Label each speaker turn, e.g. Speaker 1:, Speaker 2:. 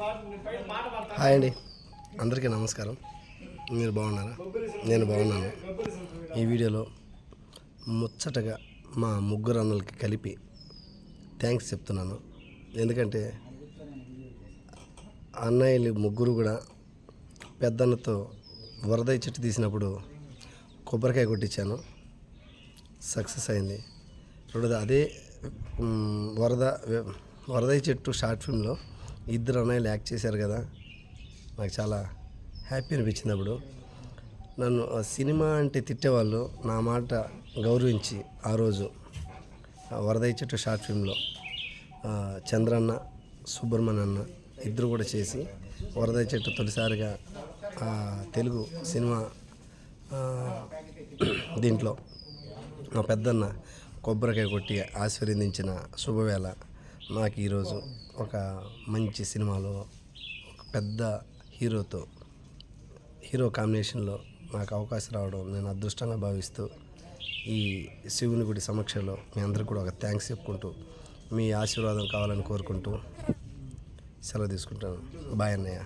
Speaker 1: Hi అండి. అందరికీ నమస్కారం. మీరు బాగున్నారా? నేను బాగున్నాను. ఈ వీడియోలో ముచ్చటగా మా ముగ్గురు అన్నలకి కలిపి థ్యాంక్స్ చెప్తున్నాను. ఎందుకంటే అన్నయ్యలు ముగ్గురు కూడా పెద్దన్నతో వరదయ్య చెట్టు తీసినప్పుడు కొబ్బరికాయ కొట్టించాను. సక్సెస్ అయింది. రెండోది అదే వరద వరదయ్య చెట్టు షార్ట్ ఫిల్మ్లో ఇద్దరు అన్నయ్యలు యాక్ట్ చేశారు కదా. నాకు చాలా హ్యాపీ అనిపించింది అప్పుడు. నన్ను ఆ సినిమా అంటే తిట్టేవాళ్ళు నా మాట గౌరవించి ఆ రోజు ఆ వరదయ్య చెట్టు షార్ట్ ఫిల్మ్లో చంద్రన్న సుబ్రహ్మణ్య అన్న ఇద్దరు కూడా చేసి వరదయ్య చెట్టు తొలిసారిగా తెలుగు సినిమా దీంట్లో మా పెద్దన్న కొబ్బరికాయ కొట్టి ఆశీర్వదించిన శుభవేళ. నాకు ఈరోజు ఒక మంచి సినిమాలో ఒక పెద్ద హీరోతో హీరో కాంబినేషన్లో నాకు అవకాశం రావడం నేను అదృష్టంగా భావిస్తూ ఈ శివుని గుడి సమక్షంలో మీ అందరికీ కూడా ఒక థ్యాంక్స్ చెప్పుకుంటూ మీ ఆశీర్వాదం కావాలని కోరుకుంటూ సెలవు తీసుకుంటాను. బాయ్ అన్నయ్య.